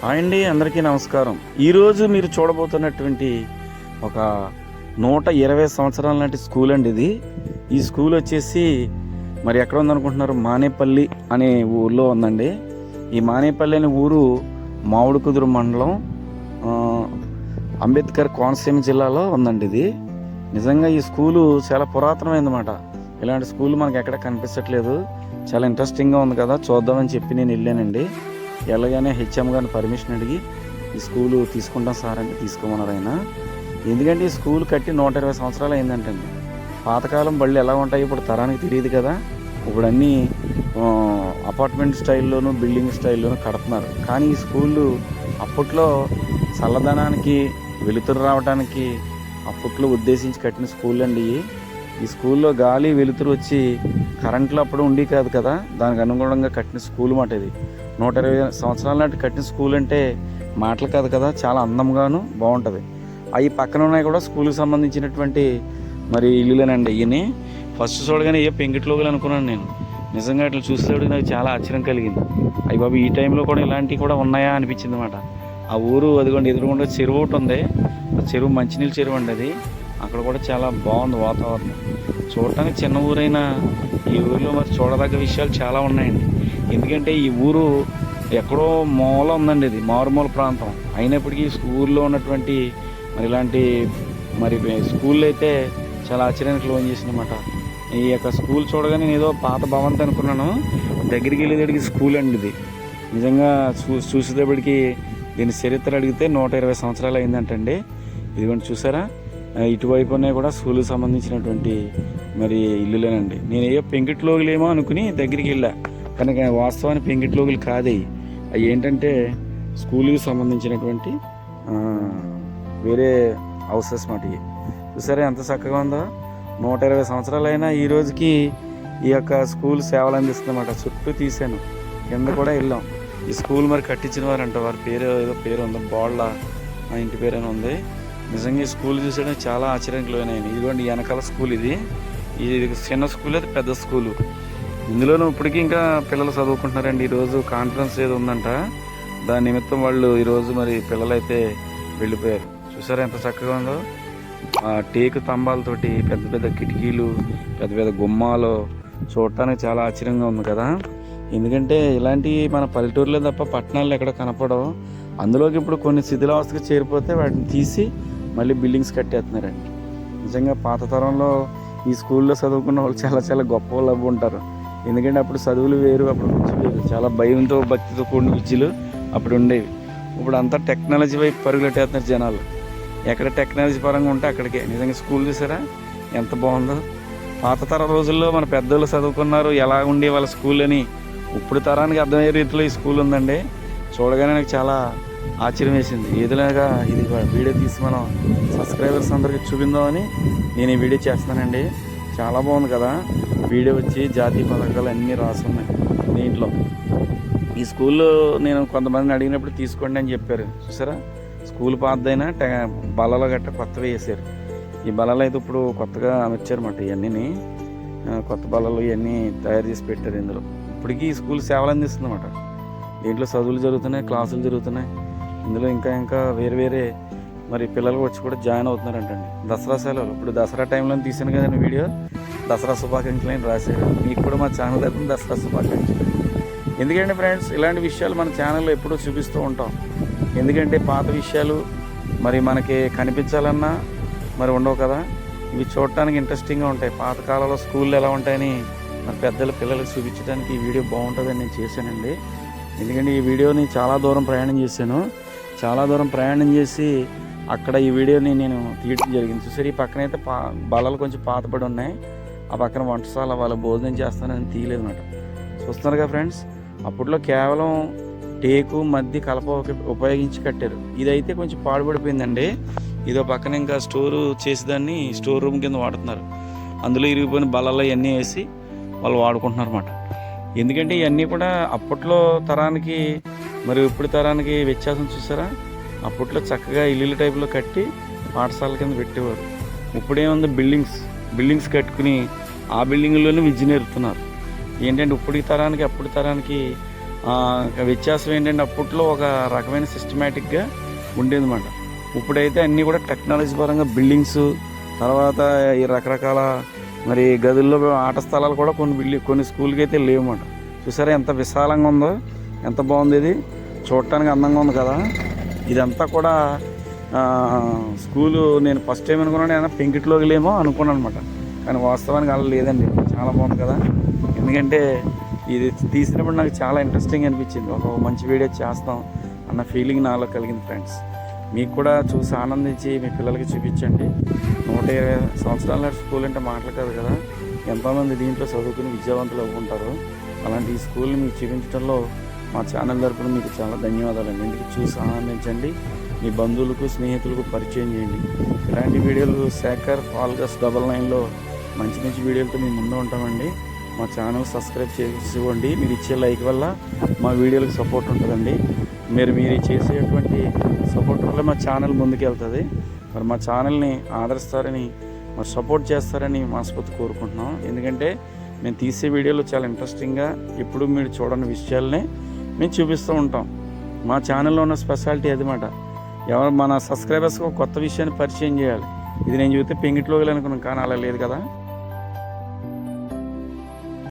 Hi అండి అందరికీ నమస్కారం. ఈరోజు మీరు చూడబోతున్నటువంటి ఒక నూట ఇరవై సంవత్సరాల నాటి స్కూల్ అండి ఇది. ఈ స్కూల్ వచ్చేసి మరి ఎక్కడ ఉందనుకుంటున్నారు? మానేపల్లి అనే ఊర్లో ఉందండి. ఈ మానేపల్లి అనే ఊరు మామిడికుదురు మండలం అంబేద్కర్ కోనసీమ జిల్లాలో ఉందండి ఇది. నిజంగా ఈ స్కూలు చాలా పురాతనమైందన్నమాట. ఇలాంటి స్కూల్ మనకి ఎక్కడ కనిపించట్లేదు చాలా ఇంట్రెస్టింగ్గా ఉంది కదా చూద్దామని చెప్పి నేను వెళ్ళానండి. వెళ్ళగానే హెచ్ఎం గారిని పర్మిషన్ అడిగి ఈ స్కూలు తీసుకుంటాం సార్ అంటే తీసుకోమన్నారు ఆయన. ఎందుకంటే ఈ స్కూల్ కట్టి నూట ఇరవై సంవత్సరాలు అయిందంటండి. పాతకాలం బళ్ళు ఎలా ఉంటాయి ఇప్పుడు తరానికి తెలియదు కదా. ఇప్పుడు అన్నీ అపార్ట్మెంట్ స్టైల్లోను బిల్డింగ్ స్టైల్లోనూ కడుతున్నారు. కానీ ఈ స్కూళ్ళు అప్పట్లో చల్లదనానికి వెలుతురు రావడానికి అప్పట్లో ఉద్దేశించి కట్టిన స్కూల్ అండి ఈ స్కూల్లో గాలి వెలుతురు వచ్చి కరెంట్లు అప్పుడు ఉండి కాదు కదా. దానికి అనుగుణంగా కట్టిన స్కూల్ మాట ఇది. నూట ఇరవై సంవత్సరాల నాటి కట్టిన స్కూల్ అంటే మాటలు కాదు కదా చాలా అందంగాను బాగుంటుంది. అవి పక్కన ఉన్నాయి కూడా స్కూల్కి సంబంధించినటువంటి మరి ఇల్లులేనండి ఇవన్నీ ఫస్ట్ చూడగానే ఏ పెంకిట్లోగులు అనుకున్నాను నేను. నిజంగా ఇట్లా చూసేటప్పుడు నాకు చాలా ఆశ్చర్యం కలిగింది. అయ్యి బాబు ఈ టైంలో కూడా ఇలాంటివి కూడా ఉన్నాయా అనిపించింది అనమాట ఆ ఊరు అదిగోండి ఎదురుగుండా చెరువు ఒకటి ఉంది. ఆ చెరువు మంచినీళ్ళ చెరువు అండి అది. అక్కడ కూడా చాలా బాగుంది వాతావరణం. చూడటానికి చిన్న ఊరైనా ఈ ఊరిలో మరి చూడదగ్గ విషయాలు చాలా ఉన్నాయండి. ఎందుకంటే ఈ ఊరు ఎక్కడో మూల ఉందండి ఇది మారుమూల ప్రాంతం. అయినప్పటికీ స్కూల్లో ఊర్లో ఉన్నటువంటి మరి ఇలాంటి మరి స్కూల్ అయితే చాలా ఆశ్చర్యానికి లోన్ చేసిందన్నమాట. ఈ యొక్క స్కూల్ చూడగానే నేను ఏదో పాత భవంతి అనుకున్నాను. దగ్గరికి వెళ్ళేటప్పటికి స్కూల్ అండి ఇది. నిజంగా చూ చూసేటప్పటికి దీని చరిత్ర అడిగితే నూట ఇరవై సంవత్సరాలు అయిందంటండి. ఇదిగోండి చూసారా? ఇటువైపునే కూడా స్కూల్కి సంబంధించినటువంటి మరి ఇల్లులేనండి. నేను ఏ పెంకిట్లోగులేమో అనుకుని దగ్గరికి వెళ్ళా. కనుక వాస్తవానికి పెంకిట్లోగులు కాదే. అవి ఏంటంటే స్కూల్కి సంబంధించినటువంటి వేరే హౌసెస్ మాట సరే ఎంత చక్కగా ఉందో? నూట ఇరవై సంవత్సరాలైనా ఈ రోజుకి ఈ యొక్క స్కూల్ సేవలు అందిస్తుందన్నమాట. చుట్టూ తీసాను కింద కూడా వెళ్ళాం. ఈ స్కూల్ మరి కట్టించిన వారంట వారి. పేరు ఏదో పేరు ఉంది బోళ్ళ మా ఇంటి పేరు అని ఉంది. నిజంగా ఈ స్కూల్ చూసేయడానికి చాలా ఆశ్చర్యానికి లోనైంది ఇదిగోండి వెనకాల స్కూల్ ఇది. ఇది చిన్న స్కూల్ అది పెద్ద స్కూలు. ఇందులోనూ ఇప్పటికీ ఇంకా పిల్లలు చదువుకుంటున్నారండి. ఈరోజు కాన్ఫరెన్స్ ఏదో ఉందంట. దాని నిమిత్తం వాళ్ళు ఈరోజు మరి పిల్లలైతే వెళ్ళిపోయారు. చూసారా ఎంత చక్కగా ఉందో? ఆ టేకు స్తంభాలతోటి పెద్ద పెద్ద కిటికీలు పెద్ద పెద్ద గుమ్మాలు చూడటానికి చాలా ఆశ్చర్యంగా ఉంది కదా. ఎందుకంటే ఇలాంటివి మన పల్లెటూరులో తప్ప పట్టణాల్లో ఎక్కడ కనపడవు. అందులోకి ఇప్పుడు కొన్ని శిథిలావస్థకు చేరిపోతే వాటిని తీసి మళ్ళీ బిల్డింగ్స్ కట్టేస్తున్నారండి నిజంగా పాత తరంలో ఈ స్కూల్లో చదువుకున్న వాళ్ళు చాలా చాలా గొప్ప వాళ్ళు ఉంటారు. ఎందుకంటే అప్పుడు చదువులు వేరు అప్పుడు విద్య వేరు. చాలా భయంతో భక్తితో కూడిన విద్యలు అప్పుడు ఉండేవి. ఇప్పుడు అంతా టెక్నాలజీ వైపు పరుగులెట్టేస్తున్నారు జనాలు. ఎక్కడ టెక్నాలజీ పరంగా ఉంటే అక్కడికే. నిజంగా స్కూల్ చూసారా? ఎంత బాగుందో. పాత తరం రోజుల్లో మన పెద్దోళ్ళు చదువుకున్నారు ఎలా ఉండే వాళ్ళ స్కూల్ అని. ఇప్పుడు తరానికి అర్థమయ్యే రీతిలో ఈ స్కూల్ ఉందండి. చూడగానే నాకు చాలా ఆశ్చర్యం వేసింది ఏదిలాగా ఇది వీడియో తీసి మనం సబ్స్క్రైబర్స్ అందరికి చూపిందామని నేను ఈ వీడియో చేస్తానండి చాలా బాగుంది కదా. వీడియో వచ్చి జాతీయ పథకాలు అన్నీ రాసున్నాయి దీంట్లో. ఈ స్కూల్లో నేను కొంతమందిని అడిగినప్పుడు తీసుకోండి అని చెప్పారు. చూసారా? స్కూల్ పాతదైనా టె బలలో గట్ట కొత్తవి వేసారు. ఈ బలాలు అయితే ఇప్పుడు కొత్తగా అమర్చారన్నమాట ఇవన్నీ కొత్త బలాలు ఇవన్నీ తయారు చేసి పెట్టారు ఇందులో. ఇప్పటికీ ఈ స్కూల్ సేవలు అందిస్తుందన్నమాట. దీంట్లో చదువులు జరుగుతున్నాయి క్లాసులు జరుగుతున్నాయి. ఇందులో ఇంకా ఇంకా వేరే వేరే మరి పిల్లలు వచ్చి కూడా జాయిన్ అవుతున్నారంటండి. దసరా సెలవులు. ఇప్పుడు దసరా టైంలో తీసాను కదండి వీడియో. దసరా శుభాకాంక్షలు అని రాశారు. మీకు కూడా మా ఛానల్ తరఫున దసరా శుభాకాంక్షలు. ఎందుకంటే ఫ్రెండ్స్ ఇలాంటి విషయాలు మన ఛానల్లో ఎప్పుడూ చూపిస్తూ ఉంటాం. ఎందుకంటే పాత విషయాలు మరి మనకి కనిపించాలన్నా మరి ఉండవు కదా. ఇవి చూడటానికి ఇంట్రెస్టింగ్గా ఉంటాయి. పాతకాలంలో స్కూళ్ళు ఎలా ఉంటాయని మరి పెద్దల పిల్లలకు చూపించడానికి ఈ వీడియో బాగుంటుందని నేను చేశానండి. ఎందుకంటే ఈ వీడియోని చాలా దూరం ప్రయాణం చేశాను. చాలా దూరం ప్రయాణం చేసి అక్కడ ఈ వీడియోని నేను తీయడం జరిగింది. చూసారు ఈ పక్కన అయితే పా బల్లలు కొంచెం పాతపడి ఉన్నాయి. ఆ పక్కన వంటశాల వాళ్ళు భోజనం చేస్తానని తీయలేదు అనమాట చూస్తున్నారుగా ఫ్రెండ్స్ అప్పట్లో కేవలం టేకు మధ్య కలప ఉపయోగించి కట్టారు. ఇదైతే కొంచెం పాడుపడిపోయిందండి. ఇదో పక్కన ఇంకా స్టోర్ చేసేదాన్ని స్టోర్ రూమ్ కింద వాడుతున్నారు. అందులో ఇరిగిపోయిన బలాలు ఇవన్నీ వేసి వాళ్ళు వాడుకుంటున్నారు అనమాట ఎందుకంటే ఇవన్నీ కూడా అప్పట్లో తరానికి మరి ఇప్పుడు తరానికి వ్యత్యాసం చూసారా? అప్పట్లో చక్కగా ఇల్లు టైప్లో కట్టి పాఠశాల కింద పెట్టేవారు. ఇప్పుడేముంది బిల్డింగ్స్ బిల్డింగ్స్ కట్టుకుని ఆ బిల్డింగ్లోనే విద్య నేర్పుతున్నారు ఏంటంటే ఇప్పటి తరానికి అప్పటి తరానికి వ్యత్యాసం ఏంటంటే అప్పట్లో ఒక రకమైన సిస్టమేటిక్గా ఉండేదన్నమాట. ఇప్పుడైతే అన్నీ కూడా టెక్నాలజీ పరంగా బిల్డింగ్స్ తర్వాత ఈ రకరకాల మరి గదుల్లో ఆట స్థలాలు కూడా కొన్ని బిల్డింగ్ కొన్ని స్కూల్కి అయితే లేవన్నమాట. చూసారా ఎంత విశాలంగా ఉందో ఎంత బాగుంది ఇది. చూడటానికి అందంగా ఉంది కదా. ఇదంతా కూడా స్కూలు నేను ఫస్ట్ టైం అనుకున్నాను ఏదైనా పెంకిట్లోకి లేమో అనుకున్నాను అనమాట కానీ వాస్తవానికి అలా లేదండి. చాలా బాగుంది కదా. ఎందుకంటే ఇది తీసినప్పుడు నాకు చాలా ఇంట్రెస్టింగ్ అనిపించింది. ఒక మంచి వీడియో చేస్తాం అన్న ఫీలింగ్ నాలో కలిగింది ఫ్రెండ్స్ మీకు కూడా చూసి ఆనందించి మీ పిల్లలకి చూపించండి. నూట ఇరవై సంవత్సరాల స్కూల్ అంటే మాటలు కాదు కదా. ఎంతోమంది దీంట్లో చదువుకుని విద్యావంతులు అవుకుంటారు. అలాంటి ఈ స్కూల్ని మీకు చూపించడంలో మా ఛానల్ తరపున మీకు చాలా ధన్యవాదాలండి. ఎందుకు చూసి ఆనందించండి మీ బంధువులకు స్నేహితులకు పరిచయం చేయండి. ఇలాంటి వీడియోలు శేఖర్ ఆల్గస్ డబల్ నైన్లో మంచి మంచి వీడియోలతో మేము ముందు ఉంటామండి. మా ఛానల్ సబ్స్క్రైబ్ చేసుకోండి. మీరు ఇచ్చే లైక్ వల్ల మా వీడియోలకు సపోర్ట్ ఉంటుందండి. మీరు మీరు చేసేటువంటి సపోర్ట్ వల్ల మా ఛానల్ ముందుకు వెళ్తుంది మరి మా ఛానల్ని ఆదరిస్తారని మరి సపోర్ట్ చేస్తారని మనస్ఫూర్తి కోరుకుంటున్నాం. ఎందుకంటే మేము తీసే వీడియోలు చాలా ఇంట్రెస్టింగ్గా ఎప్పుడు మీరు చూడని విషయాలనే మేము చూపిస్తూ ఉంటాం. మా ఛానల్లో ఉన్న స్పెషాలిటీ అదనమాట ఎవరు మన సబ్స్క్రైబర్స్కి ఒక కొత్త విషయాన్ని పరిచయం చేయాలి. ఇది నేను చూస్తే పెంగిట్లోకి అనుకున్నాను కానీ అలా లేదు కదా?